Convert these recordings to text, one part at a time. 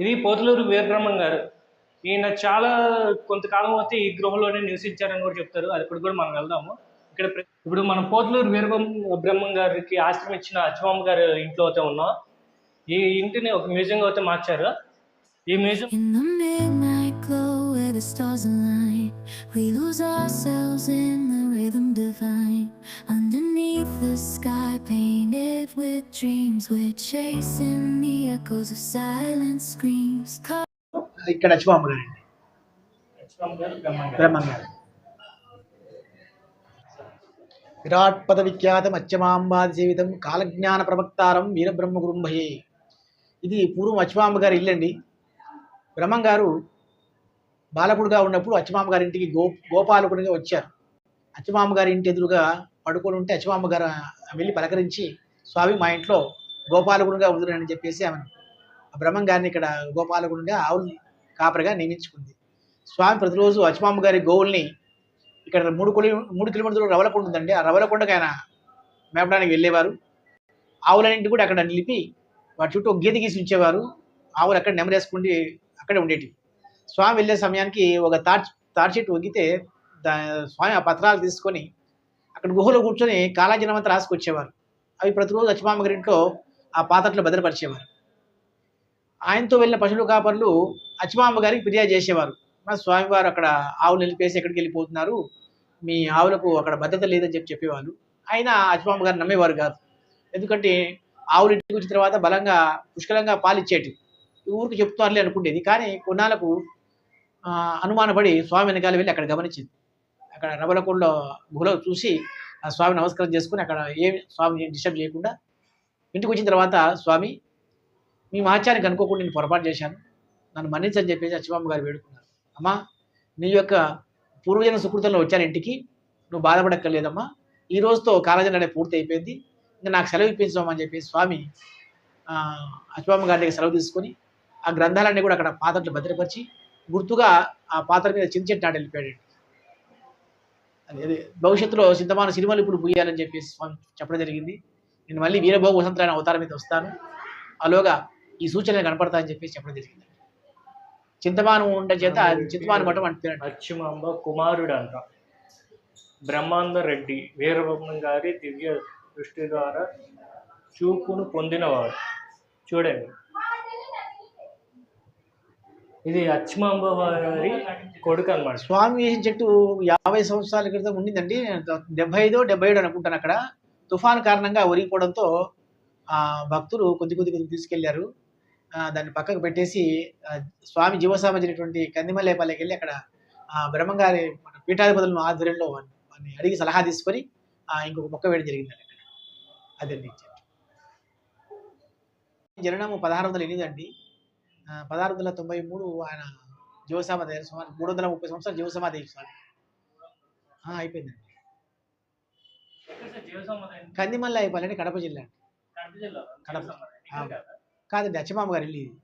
ఇది పోతులూరు వీరబ్రహ్మం గారు. ఈయన చాలా కొంతకాలం అయితే ఈ గృహంలోనే నివసించారని కూడా చెప్తారు. అది ఇప్పుడు కూడా మనం వెళ్దాము. ఇక్కడ ఇప్పుడు మనం పోతులూరు వీరబ్రహ్మ బ్రహ్మం గారికి ఆశ్రమం ఇచ్చిన అచ్చమామ గారి ఇంట్లో అయితే ఉన్నాం. ఈ ఇంటిని ఒక మ్యూజియం అయితే మార్చారు. ఈ museum the stars align, we lose ourselves in the rhythm divine. Underneath the sky live with dreams, we're chasing the echoes of silent screams. ఇక్కడ అచ్చిబామ్మ గారు అండి బ్రహ్మం గారు విరాట్ పద విఖ్యాతం అచ్చమాంబాది జీవితం కాలజ్ఞాన ప్రవక్తారం వీరబ్రహ్మ గురుంభయే ఇది పూర్వం అచ్చమాంబ గారి ఇల్లండి. బ్రహ్మం గారు బాలకుడుగా ఉన్నప్పుడు అచ్చమాంబ గారి ఇంటికి గో గోపాలకుడిగా వచ్చారు. అచ్చమాంబ గారి ఇంటి ఎదురుగా పడుకొని ఉంటే అచ్చమాంబ గారు వెళ్ళి పలకరించి స్వామి మా ఇంట్లో గోపాలకుడుగా ఉందిరని చెప్పేసి ఆమె బ్రహ్మం గారిని ఇక్కడ గోపాలకుడుగా ఆవుల్ని కాపరిగా నియమించుకుంది. స్వామి ప్రతిరోజు అచ్చమాంబ గారి గోవుల్ని ఇక్కడ మూడు కిలో మూడు కిలోమీటర్లు రవలకొండ ఉందండి. ఆ రవలకొండకి ఆయన మేపడానికి వెళ్ళేవారు. ఆవులన్నింటి కూడా అక్కడ నిలిపి వాటి చుట్టూ ఒక గీత గీసి ఉంచేవారు. ఆవులు అక్కడ నెమరేసుకుండి అక్కడే ఉండేటివి. స్వామి వెళ్ళే సమయానికి ఒక తాడ్చి తాడి చెట్టు దా స్వామి ఆ పత్రాలు తీసుకొని అక్కడ గుహలో కూర్చొని కాలాజనమంతా రాసుకొచ్చేవారు. అవి ప్రతిరోజు అచ్చమాంబ గారి ఇంట్లో ఆ పాత్రలో భద్రపరిచేవారు. ఆయనతో వెళ్ళిన పశువుల కాపర్లు అచ్చమాంబ గారికి ఫిర్యాదు చేసేవారు. మా స్వామివారు అక్కడ ఆవులు నిలిపేసి ఎక్కడికి వెళ్ళిపోతున్నారు? మీ ఆవులకు అక్కడ భద్రత లేదని చెప్పి చెప్పేవాళ్ళు. ఆయన అచ్చమాంబ గారు నమ్మేవారు కాదు. ఎందుకంటే ఆవులు ఇంటికి వచ్చిన తర్వాత బలంగా పుష్కలంగా పాలు ఇచ్చేటి. ఊరికి చెప్తున్నారులే అనుకుంటేది కానీ కొన్నాళ్ళకు అనుమానపడి స్వామి వెనకాల వెళ్ళి అక్కడ గమనించింది. అక్కడ రబలకొండలో గుహలో చూసి ఆ స్వామి నమస్కారం చేసుకుని అక్కడ ఏమి స్వామిని డిస్టర్బ్ చేయకుండా ఇంటికి వచ్చిన తర్వాత స్వామి మీ మహత్యానికి అనుకోకుండా నేను పొరపాటు చేశాను. నన్ను మన్నించని చెప్పేసి అచ్చిబామ్మ గారు వేడుకున్నారు. అమ్మా నీ యొక్క పూర్వజన సుకృతంలో వచ్చాను ఇంటికి. నువ్వు బాధపడక్కర్లేదమ్మా. ఈ రోజుతో కాలేజీ నడే పూర్తి అయిపోయింది. ఇంకా నాకు సెలవు ఇప్పించమని చెప్పి స్వామి ఆ, గారి దగ్గర సెలవు తీసుకొని ఆ గ్రంథాలన్నీ కూడా అక్కడ పాత్రలు భద్రపరిచి గుర్తుగా ఆ పాత్ర మీద చించెట్టు నాటి వెళ్ళిపోయాడు భవిష్యత్తులో చింతమాన సినిమాలు ఇప్పుడు పూయాలని చెప్పేసి స్వామి చెప్పడం జరిగింది. నేను మళ్ళీ వీరభోగ వసంతరాయన అవతారం మీద వస్తాను. అలోగా ఈ సూచనలు కనపడతాయని చెప్పేసి చెప్పడం జరిగింది. చింతమానం ఉండే చేత చింతమానం మఠం అంటున్నాడు అచ్చుమాంబ కుమారుడు అంట. బ్రహ్మాంద రెడ్డి వీరబ్రహ్మం గారి దివ్య దృష్టి ద్వారా చూపును పొందినవాడు. చూడండి. ఇది అచ్చుమాంబ వారి కొడుకు అనమాట స్వామి వేసిన చెట్టు యాభై సంవత్సరాల క్రితం ఉండిందండి. డెబ్బై ఐదో డెబ్బై ఏడు అనుకుంటాను అక్కడ. తుఫాన్ కారణంగా ఒరిగిపోవడంతో ఆ భక్తులు కొద్ది కొద్ది కొద్ది తీసుకెళ్ళారు. దాన్ని పక్కకు పెట్టేసి స్వామి జీవసామజినటువంటి కందిమల్లేపల్లికి వెళ్ళి అక్కడ ఆ, బ్రహ్మంగారి పీఠాధిపతులను ఆధ్వర్యంలో అడిగి సలహా తీసుకొని ఇంకొక మొక్క వేయడం జరిగిందండి అక్కడ. అదే ఈ చెట్టు. పదహారు వందల ఎనిమిది అండి. పదహారు వందల తొంభై మూడు ఆయన అయ్యారు. సుమారు మూడు వందల ముప్పై సంవత్సరాలు జీవసమాధి అయ్యారు స్వామి. అయిపోయిందండి. కందిమల్ల అయిపోయాలండి కడప జిల్లా కడప. కాదండి అచ్చమామ గారు ఇల్లు ఇది.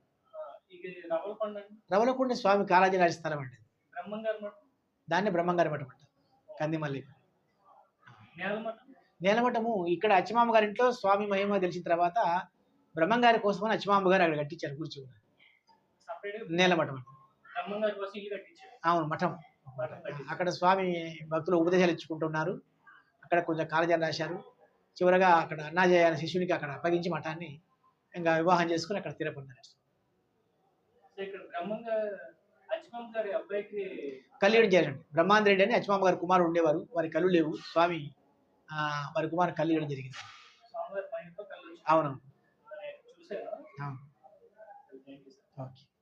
రవలకొండ స్వామి కాళాజీ రాజు స్థలం అండి దాన్ని బ్రహ్మంగారి మఠం అంటారు. కందిమల్లి నేలమఠము ఇక్కడ అచ్చమామ గారి ఇంట్లో స్వామి మహిమ తెలిసిన తర్వాత బ్రహ్మంగారి కోసమని అచ్చమామ గారు అక్కడ కట్టించారు కూర్చోని నేలమఠం అండి. అవును మఠం. అక్కడ స్వామి భక్తులు ఉపదేశాలు ఇచ్చుకుంటున్నారు. అక్కడ కొంచెం కాలజాలు రాశారు. చివరగా అక్కడ అన్నాజయ అనే శిష్యునికి అక్కడ అప్పగించి మఠాన్ని ఇంకా వివాహం చేసుకుని అక్కడ స్థిరపడినారు కళ్యాణం చేయాలండి. బ్రహ్మాండ రెడ్డి అని అచ్చమామ గారి కుమారుడు ఉండేవారు. వారి కళ్ళు లేవు. స్వామి వారి కుమారు కళ్యాణం జరిగింది. అవునవును. ఓకే.